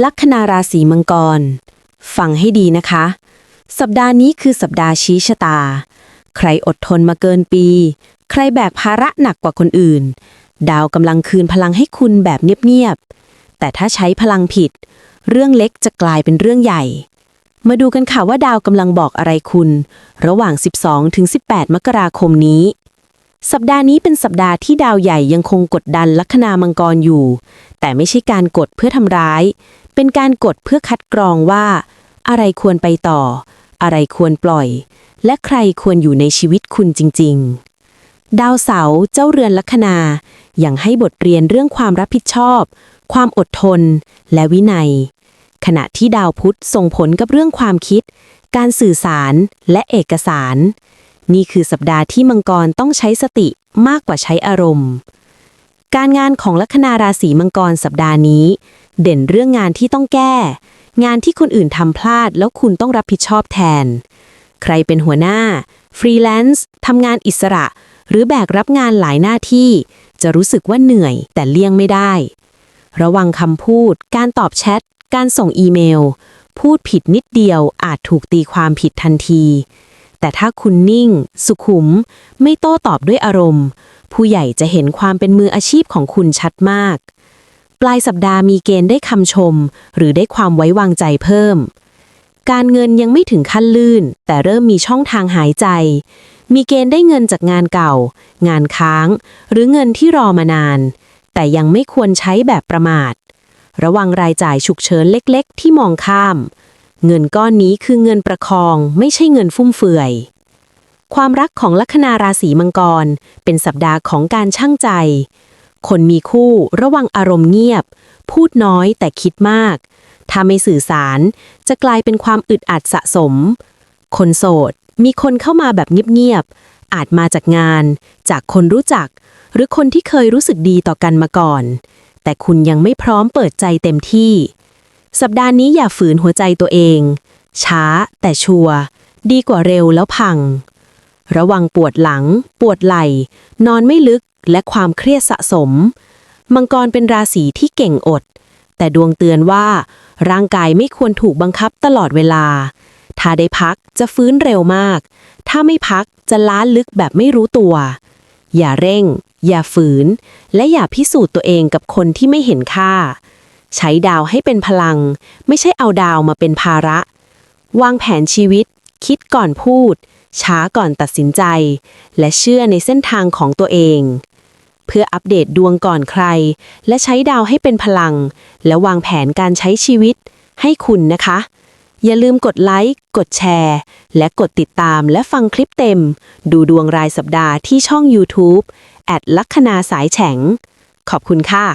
ลัคนาราศีมังกร ฟังให้ดีนะคะ สัปดาห์นี้คือสัปดาห์ชี้ชะตา ใครอดทนมาเกินปี ใครแบกภาระหนักกว่าคนอื่น ดาวกำลังคืนพลังให้คุณแบบเงียบๆ แต่ถ้าใช้พลังผิด เรื่องเล็กจะกลายเป็นเรื่องใหญ่ มาดูกันค่ะว่าดาวกำลังบอกอะไรคุณ ระหว่าง 12 ถึง 18 มกราคมนี้ สัปดาห์นี้เป็นสัปดาห์ที่ดาวใหญ่ยังคงกดดันลัคนามังกรอยู่ แต่ไม่ใช่การกดเพื่อทำร้าย เป็นการกดเพื่อคัดกรองว่า อะไรควรไปต่อ อะไรควรปล่อย และใครควรอยู่ในชีวิตคุณจริง ๆ ดาวเสาร์เจ้าเรือนลัคนาอยังให้บทเรียนเรื่องความรับผิดชอบ ความอดทน และวินัย ขณะที่ดาวพุธส่งผลกับเรื่องความคิด การสื่อสารและเอกสาร นี่คือสัปดาห์ที่มังกรต้องใช้สติมากกว่าใช้อารมณ์ การงานของลัคนาราศีมังกรสัปดาห์นี้ เด่นเรื่องงานที่ต้องแก้ งานที่คนอื่นทำพลาดแล้วคุณต้องรับผิดชอบแทน ใครเป็นหัวหน้า ฟรีแลนซ์ทำงานอิสระ หรือแบกรับงานหลายหน้าที่ จะรู้สึกว่าเหนื่อยแต่เลี่ยงไม่ได้ ระวังคำพูด การตอบแชท การส่งอีเมล พูดผิดนิดเดียวอาจถูกตีความผิดทันที แต่ถ้าคุณนิ่ง สุขุม ไม่โต้ตอบด้วยอารมณ์ ผู้ใหญ่จะเห็นความเป็นมืออาชีพของคุณชัดมาก ปลายสัปดาห์มีเกณฑ์ได้คำชม หรือได้ความไว้วางใจเพิ่ม การเงินยังไม่ถึงขั้นลื่น แต่เริ่มมีช่องทางหายใจ มีเกณฑ์ได้เงินจากงานเก่า งานค้าง หรือเงินที่รอมานาน แต่ยังไม่ควรใช้แบบประมาท ระวังรายจ่ายฉุกเฉินเล็ก ๆ ที่มองข้าม เงินก้อนนี้คือเงินประคอง ไม่ใช่เงินฟุ่มเฟือย ความรักของลัคนาราศีมังกร เป็นสัปดาห์ของการช่างใจ คนมีคู่ระวังอารมณ์เงียบ พูดน้อยแต่คิดมาก ถ้าไม่สื่อสารจะกลายเป็นความอึดอัดสะสม คนโสด มีคนเข้ามาแบบเงียบๆ อาจมาจากงาน จากคนรู้จัก หรือคนที่เคยรู้สึกดีต่อกันมาก่อน แต่คุณยังไม่พร้อมเปิดใจเต็มที่ สัปดาห์นี้อย่าฝืนหัวใจตัวเอง ช้าแต่ชัวร์ดีกว่าเร็วแล้วพัง ระวังปวดหลัง ปวดไหล่ นอนไม่ลึก และความเครียดสะสม มังกรเป็นราศีที่เก่งอด แต่ดวงเตือนว่า ร่างกายไม่ควรถูกบังคับตลอดเวลา ถ้าได้พักจะฟื้นเร็วมาก ถ้าไม่พักจะล้าลึกแบบไม่รู้ตัว อย่าเร่ง อย่าฝืน และอย่าพิสูจน์ตัวเองกับคนที่ไม่เห็นค่า ใช้ดาวให้เป็นพลัง ไม่ใช่เอาดาวมาเป็นภาระ วางแผนชีวิต คิดก่อนพูด ช้าก่อนตัดสินใจ และเชื่อในเส้นทางของตัวเอง เพื่ออัปเดตดวงก่อนใคร และใช้ดาวให้เป็นพลัง และวางแผนการใช้ชีวิต ให้คุณนะคะ อย่าลืมกดไลค์ กดแชร์ และกดติดตามและฟังคลิปเต็ม ดูดวงรายสัปดาห์ที่ช่อง YouTube แอดลัคนาสายแฉง ขอบคุณค่ะ